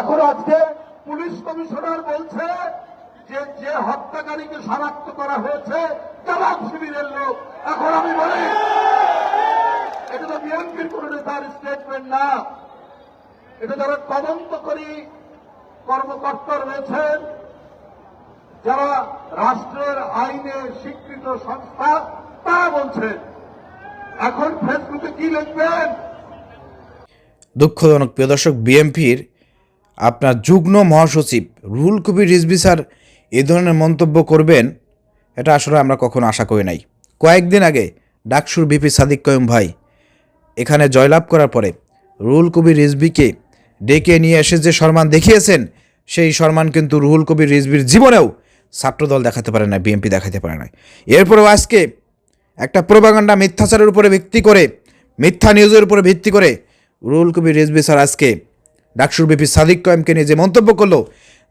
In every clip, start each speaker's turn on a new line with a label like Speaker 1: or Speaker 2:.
Speaker 1: এখন আজকে police commissioner বলছে যে যে হত্যাকারীকে শনাক্ত করা হয়েছে জামাত শিবিরের লোক। এখন আমি বলি, এটা তো বিএনপির কোন নেতার স্টেটমেন্ট না। এটা যারা তদন্তকারী কর্মকর্তা রয়েছেন, যারা রাষ্ট্রের আইনে স্বীকৃত সংস্থা তা বলছেন, এখন ফেসবুকে কি লিখবেন?
Speaker 2: দুঃখজনক, প্রিয় দর্শক বিএমপির আপনার যুগ্ম মহাসচিব রুহুল কবির রিজভি স্যার এ ধরনের মন্তব্য করবেন, এটা আসলে আমরা কখনো আশা করি নাই। কয়েকদিন আগে ডাকসুর বিপি সাদিক কয়ুম ভাই এখানে জয়লাভ করার পরে রুহুল কবির রিজভিকে ডেকে নিয়ে এসে যে সম্মান দেখিয়েছেন, সেই সম্মান কিন্তু রুহুল কবির রিজভির জীবনেও ছাত্রদল দেখাতে পারে না বিএনপি দেখাতে পারে না এরপরেও আজকে একটা প্রোপাগান্ডা মিথ্যাচারের উপরে ভিত্তি করে, মিথ্যা নিউজের উপরে ভিত্তি করে রুহুল কবির রিজভি স্যার আজকে ডাকসুর বিপি সাদিক কয়েমকে নিয়ে যে মন্তব্য করল,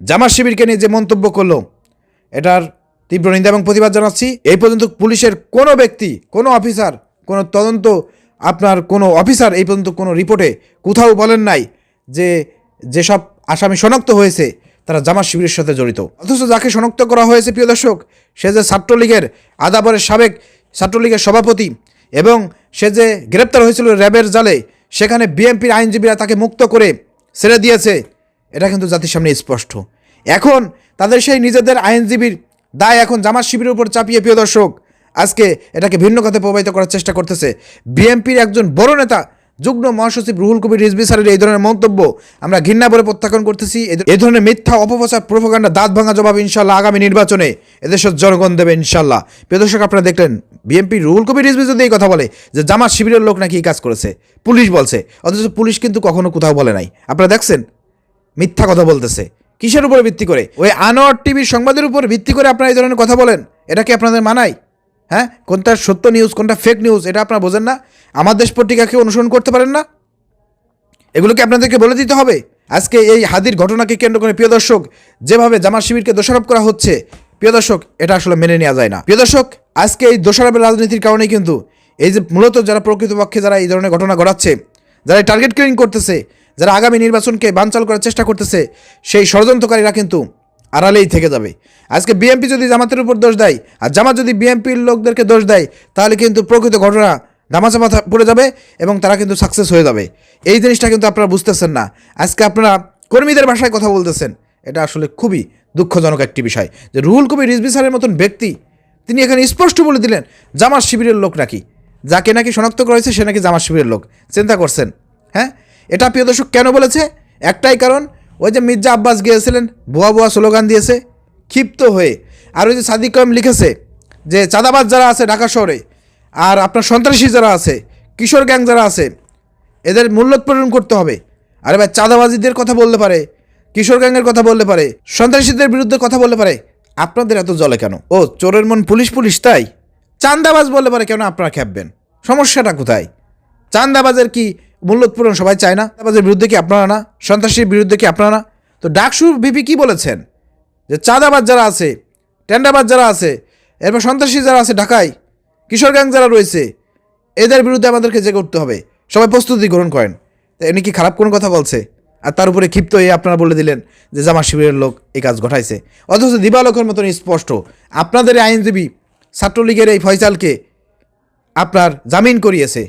Speaker 2: জামাত শিবিরকে নিয়ে যে মন্তব্য করল, এটার তীব্র নিন্দা এবং প্রতিবাদ জানাচ্ছি। এই পর্যন্ত পুলিশের কোনো ব্যক্তি, কোনো অফিসার, কোনো তদন্ত, আপনার কোনো অফিসার এই পর্যন্ত কোনো রিপোর্টে কোথাও বলেন নাই যে যেসব আসামি শনাক্ত হয়েছে, তারা জামাত শিবিরের সাথে জড়িত। অথচ যাকে শনাক্ত করা হয়েছে, প্রিয় দর্শক, সে যে ছাত্রলীগের আদাবরের সাবেক ছাত্রলীগের সভাপতি এবং সে যে গ্রেপ্তার হয়েছিল র্যাবের জালে, সেখানে বিএনপির আইনজীবীরা তাকে মুক্ত করে ছেড়ে দিয়েছে। এটা কিন্তু জাতির সামনে স্পষ্ট। এখন তাদের সেই নিজেদের আইনজীবীর দায় এখন জামাত শিবিরের উপর চাপিয়ে, প্রিয় দর্শক, আজকে এটাকে ভিন্ন কথা প্রবাহিত করার চেষ্টা করতেছে। বিএনপির একজন বড় নেতা যুগ্ম মহাসচিব রুহুল কবির রিজবি স্যারের এই ধরনের মন্তব্য আমরা ঘৃণা বলে প্রত্যাখ্যান করতেছি। এ- ধরনের মিথ্যা অপপ্রচার, প্রোপাগান্ডা দাঁত ভাঙা জবাব ইনশাল্লাহ আগামী নির্বাচনে এদেশের জনগণ দেবে ইনশাল্লাহ। প্রিয় দর্শক, আপনারা দেখলেন, বিএনপি রুহুল কবির রিজবি যদি এই কথা বলে যে জামাত শিবিরের লোক নাকি কাজ করেছে, পুলিশ বলছে, অথচ পুলিশ কিন্তু কখনো কোথাও বলে নাই। আপনারা দেখছেন? মিথ্যা কথা বলতেছে। কিসের উপরে ভিত্তি করে? ওই আনোয়ার টিভির সংবাদের উপর ভিত্তি করে আপনারা এই ধরনের কথা বলেন? এটা কি আপনাদের মানায়? হ্যাঁ? কোনটা সত্য নিউজ কোনটা ফেক নিউজ এটা আপনারা বোঝেন না। আমার দেশ পত্রিকাকে অনুসরণ করতে পারেন না। এগুলোকে আপনাদেরকে বলে দিতে হবে। আজকে এই হাদির ঘটনাকে কেন্দ্র করে প্রিয় দর্শক, যেভাবে জামাত শিবিরকে দোষারোপ করা হচ্ছে, প্রিয় দর্শক, এটা আসলে মেনে নেওয়া যায় না। প্রিয় দর্শক, আজকে এই দোষারোপের রাজনীতির কারণেই কিন্তু এই যে মূলত যারা প্রকৃতপক্ষে যারা এই ধরনের ঘটনা ঘটাচ্ছে, যারা টার্গেট কিলিং করতেছে, যারা আগামী নির্বাচনকে বানচাল করার চেষ্টা করতেছে, সেই ষড়যন্ত্রকারীরা কিন্তু আড়ালেই থেকে যাবে। আজকে বিএনপি যদি জামাতের উপর দোষ দেয়, আর জামাত যদি বিএনপির লোকদেরকে দোষ দেয়, তাহলে কিন্তু প্রকৃত ঘটনা ধামাচাপা পড়ে যাবে এবং তারা কিন্তু সাকসেস হয়ে যাবে। এই জিনিসটা কিন্তু আপনারা বুঝতেছেন না। আজকে আপনারা কর্মীদের ভাষায় কথা বলতেছেন। এটা আসলে খুবই দুঃখজনক একটি বিষয় যে রুহুল কবির রিজবি স্যারের মতন ব্যক্তি, তিনি এখানে স্পষ্ট বলে দিলেন, জামাত শিবিরের লোক নাকি। যাকে নাকি শনাক্ত করা হয়েছে, সে নাকি জামাত শিবিরের লোক। চিন্তা করছেন হ্যাঁ? এটা প্রিয় দর্শক কেন বলেছে? একটাই কারণ ওই যে মির্জা আব্বাস গিয়েছিলেন, ভুয়া ভুয়া স্লোগান দিয়েছে, ক্ষিপ্ত হয়ে। আর ওই যে সাদিক কয়েম লিখেছে যে, চাঁদাবাজ যারা আছে ঢাকা শহরে, আর আপনার সন্ত্রাসী যারা আছে, কিশোর গ্যাং যারা আছে, এদের মূল্যোৎপাদন করতে হবে। আরে ভাই, চাঁদাবাজিদের কথা বলতে পারে, কিশোর গ্যাংয়ের কথা বলতে পারে, সন্ত্রাসীদের বিরুদ্ধে কথা বলতে পারে, আপনাদের এত জলে কেন? ও, চোরের মন পুলিশ পুলিশ, তাই? চান্দাবাজ বলতে পারে, কেন আপনারা খ্যাপবেন সমস্যাটা কোথায়? চান্দাবাজের কি মূল্যোৎপূরণ সবাই চায় না। চাঁদাবাজের বিরুদ্ধে কি আপনারা না? সন্ত্রাসীর বিরুদ্ধে কি আপনারা না? তো ডাকসু বিপি কি বলেছেন? যে চাঁদাবাজ যারা আছে টেন্ডাবাজ যারা আছে, এরপর সন্ত্রাসী যারা আছে ঢাকায় কিশোর গ্যাং যারা রয়েছে, এদের বিরুদ্ধে আমাদেরকে জেগে উঠতে হবে, সবাই প্রস্তুতি গ্রহণ করেন। তো এনে কি খারাপ কোনো কথা বলছে? আর তার উপরে ক্ষিপ্ত হয়ে আপনারা বলে দিলেন যে জামা শিবিরের লোক এই কাজ ঘটাইছে। অথচ দিবালোকের মতন স্পষ্ট, আপনাদের আইনজীবী ছাত্রলীগের এই ফয়সালকে আপনার জামিন করিয়েছে।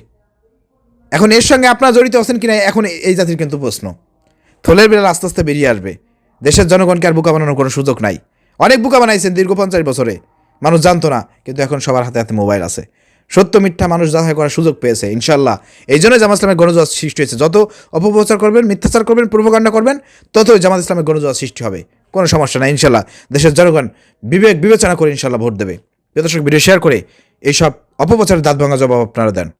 Speaker 2: এখন এর সঙ্গে আপনারা জড়িত আছেন কিনা, এখন এই- জাতির কিন্তু প্রশ্ন। থলের বেলা আস্তে আস্তে বেরিয়ে আসবে। দেশের জনগণকে আর বোকা বানানোর কোনো সুযোগ নাই। অনেক বোকা বানাইছেন দীর্ঘ পঞ্চাশ বছরে। মানুষ জানতো না, কিন্তু এখন সবার হাতে হাতে মোবাইল আছে। সত্য মিথ্যা মানুষ যাচাই করার সুযোগ পেয়েছে, ইনশাল্লাহ। এই জন্য জামাত ইসলামের গণজোয়ার সৃষ্টি হয়েছে। যত অপপ্রচার করবেন, মিথ্যাচার করবেন পূর্বকাণ্ড করবেন, ততই জামাত ইসলামের গণজোয়ার সৃষ্টি হবে। কোনো সমস্যা নাই, ইনশাল্লাহ। দেশের জনগণ বিবেক বিবেচনা করে ইনশাল্লাহ ভোট দেবে। দর্শক ভিডিও শেয়ার করে এইসব অপপ্রচারের দাঁত ভাঙা জবাব আপনারা দেন।